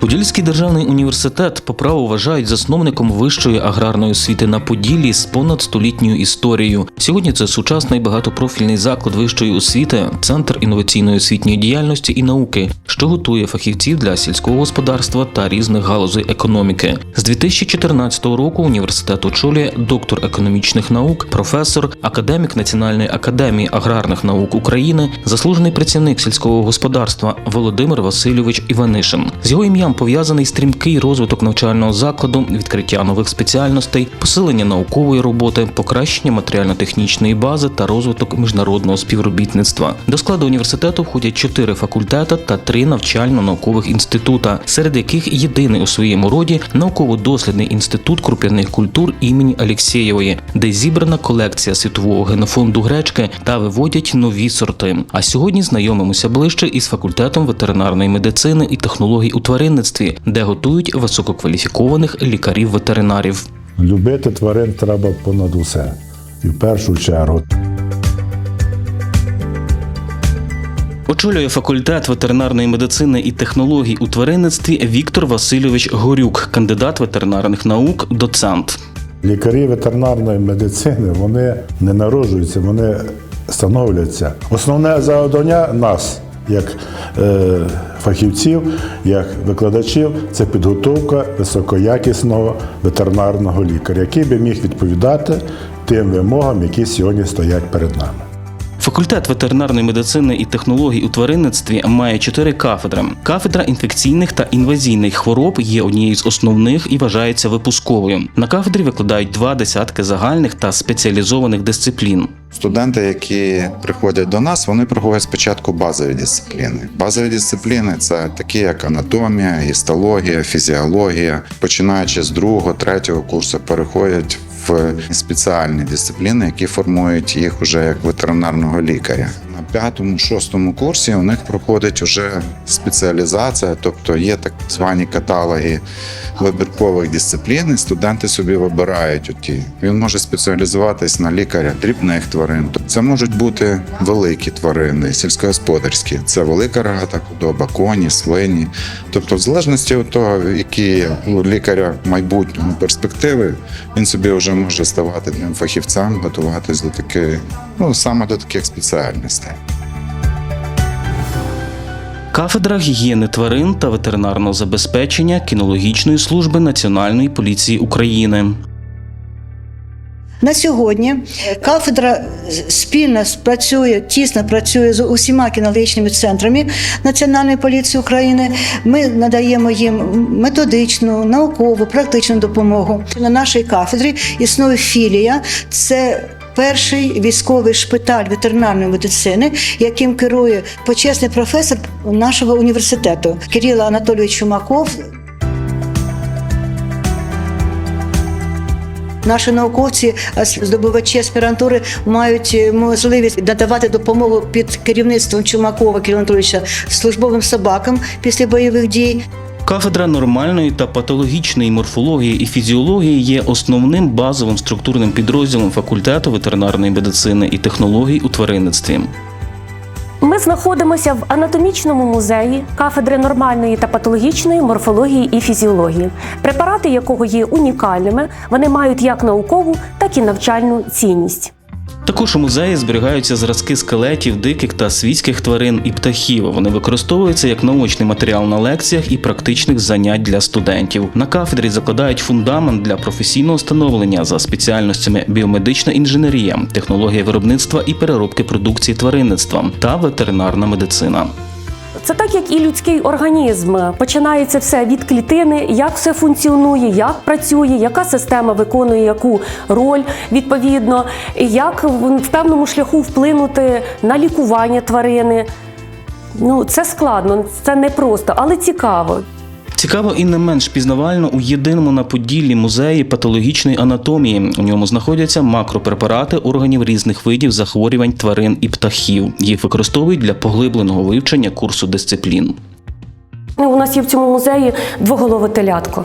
Подільський державний університет по праву вважають засновником вищої аграрної освіти на Поділлі з понад столітньою історією. Сьогодні це сучасний багатопрофільний заклад вищої освіти, центр інноваційної освітньої діяльності і науки, що готує фахівців для сільського господарства та різних галузей економіки. З 2014 року університет очолює доктор економічних наук, професор, академік Національної академії аграрних наук України, заслужений працівник сільського господарства Володимир Васильович Іванишин. З його ім'ям пов'язаний стрімкий розвиток навчального закладу, відкриття нових спеціальностей, посилення наукової роботи, покращення матеріально-технічної бази та розвиток міжнародного співробітництва. До складу університету входять чотири факультети та три навчально-наукових інститута, серед яких єдиний у своєму роді науково-дослідний інститут круп'яних культур імені Алєксєєвої, де зібрана колекція світового генофонду гречки та виводять нові сорти. А сьогодні знайомимося ближче із факультетом ветеринарної медицини і технологій у тваринництві, де готують висококваліфікованих лікарів-ветеринарів. Любити тварин треба понад усе. І в першу чергу. Очолює факультет ветеринарної медицини і технологій у тваринництві Віктор Васильович Горюк, кандидат ветеринарних наук, доцент. Лікарі ветеринарної медицини вони не народжуються, вони становляться. Основне завдання нас, як е, фахівців, як викладачів, це підготовка високоякісного ветеринарного лікаря, який би міг відповідати тим вимогам, які сьогодні стоять перед нами. Факультет ветеринарної медицини і технологій у тваринництві має чотири кафедри. Кафедра інфекційних та інвазійних хвороб є однією з основних і вважається випусковою. На кафедрі викладають два десятки загальних та спеціалізованих дисциплін. Студенти, які приходять до нас, вони проходять спочатку базові дисципліни. Базові дисципліни це такі, як анатомія, гістологія, фізіологія. Починаючи з другого, третього курсу, переходять в спеціальні дисципліни, які формують їх уже як ветеринарного лікаря. На п'ятому, шостому курсі у них проходить уже спеціалізація, тобто є так звані каталоги вибіркових дисциплін. і Студенти собі вибирають оті. Він може спеціалізуватись на лікаря дрібних тварин. Тобто Це можуть бути великі тварини, сільськогосподарські. Це велика рогата худоба, коні, свині. Тобто, в залежності від того, які у лікаря майбутнього перспективи, він собі вже може ставати фахівцем, готуватись до таких, ну саме до таких спеціальностей. Кафедра гігієни тварин та ветеринарного забезпечення кінологічної служби Національної поліції України. На сьогодні кафедра спільно працює, тісно працює з усіма кінологічними центрами Національної поліції України. Ми надаємо їм методичну, наукову, практичну допомогу. На нашій кафедрі існує філія. Це Перший військовий шпиталь ветеринарної медицини, яким керує почесний професор нашого університету Кирило Анатолійович Чумаков, Наші науковці, здобувачі аспірантури, мають е, можливість надавати допомогу під керівництвом Чумакова Кирила Анатолійовича службовим собакам після бойових дій. Кафедра нормальної та патологічної морфології і фізіології є основним базовим структурним підрозділом факультету ветеринарної медицини і технологій у тваринництві. Ми знаходимося в анатомічному музеї кафедри нормальної та патологічної морфології і фізіології, препарати якого є унікальними. Вони мають як наукову, так і навчальну цінність. Також у музеї зберігаються зразки скелетів диких та свійських тварин і птахів. Вони використовуються як научний матеріал на лекціях і практичних занять для студентів. На кафедрі закладають фундамент для професійного становлення за спеціальностями біомедична інженерія, технологія виробництва і переробки продукції тваринництва та ветеринарна медицина. Це так, як і людський організм. Починається все від клітини, як все функціонує, як працює, яка система виконує яку роль відповідно, як в певному шляху вплинути на лікування тварини. Ну, це складно, це непросто, але цікаво. Цікаво і не менш пізнавально у єдиному на Поділлі музеї патологічної анатомії. У ньому знаходяться макропрепарати органів різних видів захворювань тварин і птахів. Їх використовують для поглибленого вивчення курсу дисциплін. Ну, У нас є в цьому музеї двоголове телятко.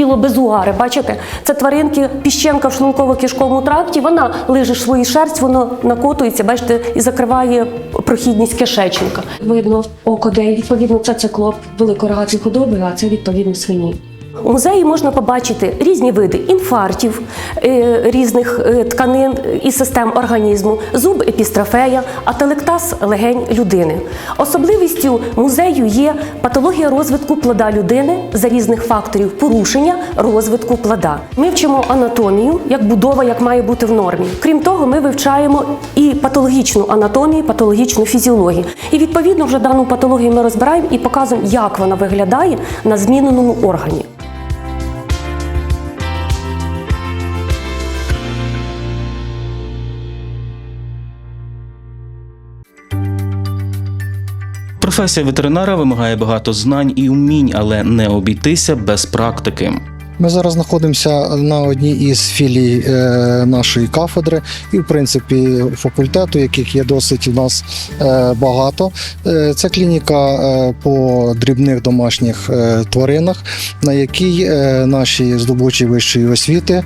Пілобезуари. Бачите, це тваринки піщенка в шлунково-кишковому тракті. Вона лиже свою шерсть, воно накотується, бачите, і закриває прохідність кишечника. Видно око, де відповідно це циклоп великорогатої худоби, а це відповідно свині. У музеї можна побачити різні види інфарктів е, різних е, тканин і систем організму, зуб епістрофея, ателектаз легень людини. Особливістю музею є патологія розвитку плода людини за різних факторів порушення розвитку плода. Ми вчимо анатомію, як будова, як має бути в нормі. Крім того, ми вивчаємо і патологічну анатомію, патологічну фізіологію. І відповідно вже дану патологію ми розбираємо і показуємо, як вона виглядає на зміненому органі. Професія ветеринара вимагає багато знань і умінь, але не обійтися без практики. Ми зараз знаходимося на одній із філій е, нашої кафедри і, в принципі, факультету, яких є досить у нас е, багато. Е, це клініка по дрібних домашніх тваринах, на якій наші здобувачі вищої освіти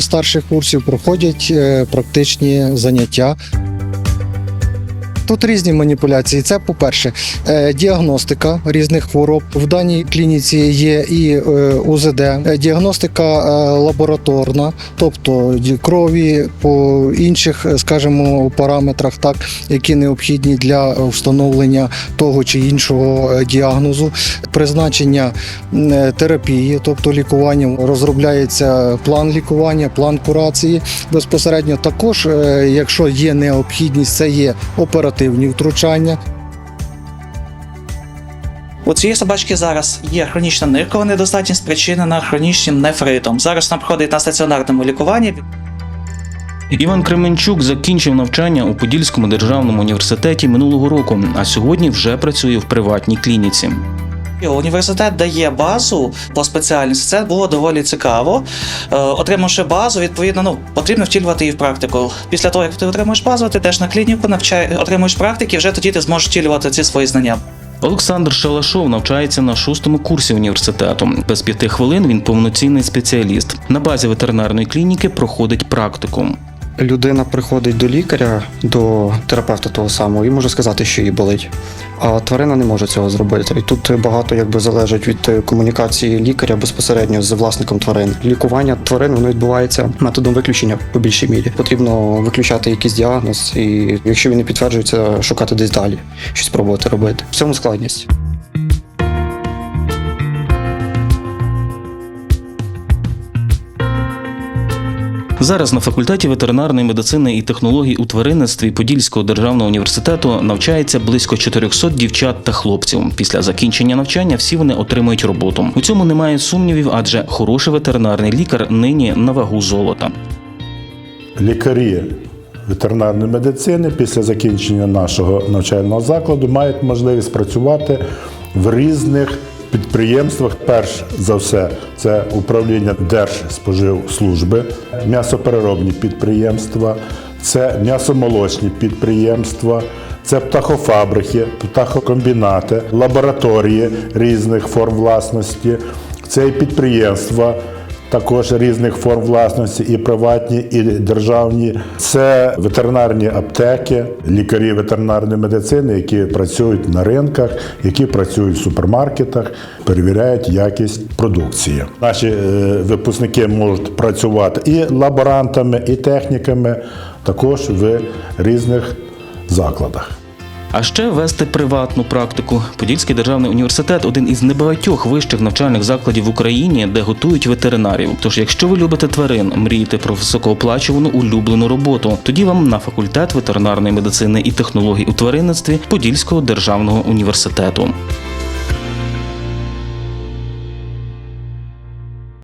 старших курсів проходять практичні заняття. Тут різні маніпуляції. Це, по-перше, е, діагностика різних хвороб. В даній клініці є і е, УЗД, е, діагностика лабораторна, тобто крові по інших, скажімо, параметрах, так, які необхідні для встановлення того чи іншого діагнозу, призначення терапії, тобто лікування. Розробляється план лікування, план курації. Безпосередньо також, якщо є необхідність, це є оперативні втручання. У цієї собачки зараз є хронічна ниркова недостатність, спричинена хронічним нефритом. Зараз вона проходить на стаціонарному лікуванні. Іван Кременчук закінчив навчання у Подільському державному університеті минулого року, а сьогодні вже працює в приватній клініці. І Університет дає базу по спеціальності. Це було доволі цікаво. Е, отримавши базу, відповідно, ну потрібно втілювати її в практику. Після того, як ти отримуєш базу, ти теж на клініку навчає, отримуєш практики, вже тоді ти зможеш втілювати ці свої знання. Олександр Шалашов навчається на шостому курсі університету. Без п'яти хвилин він повноцінний спеціаліст. На базі ветеринарної клініки проходить практикум. Людина приходить до лікаря, до терапевта того самого, і може сказати, що їй болить. А тварина не може цього зробити. І тут багато якби залежить від е, комунікації лікаря безпосередньо з власником тварин. Лікування тварин воно відбувається методом виключення по більшій мірі. Потрібно виключати якийсь діагноз, і якщо він не підтверджується, шукати десь далі, щось пробувати робити. В цьому складність. Зараз на факультеті ветеринарної медицини і технологій у тваринництві Подільського державного університету навчається близько 400 дівчат та хлопців. Після закінчення навчання всі вони отримують роботу. У цьому немає сумнівів, адже хороший ветеринарний лікар нині на вагу золота. Лікарі ветеринарної медицини після закінчення нашого навчального закладу мають можливість працювати в різних підприємствах. Перш за все, це управління Держспоживслужби, м'ясопереробні підприємства, це м'ясомолочні підприємства. Це птахофабрики, птахокомбінати, лабораторії різних форм власності, це і підприємства, також різних форм власності, і приватні, і державні. Це ветеринарні аптеки, лікарі ветеринарної медицини, які працюють на ринках, які працюють в супермаркетах, перевіряють якість продукції. Наші е, випускники можуть працювати і лаборантами, і техніками, також в різних закладах. А ще вести приватну практику. Подільський державний університет один із небагатьох вищих навчальних закладів в Україні, де готують ветеринарів. Тож, якщо ви любите тварин, мрієте про високооплачувану улюблену роботу, тоді вам на факультет ветеринарної медицини і технологій у тваринництві Подільського державного університету.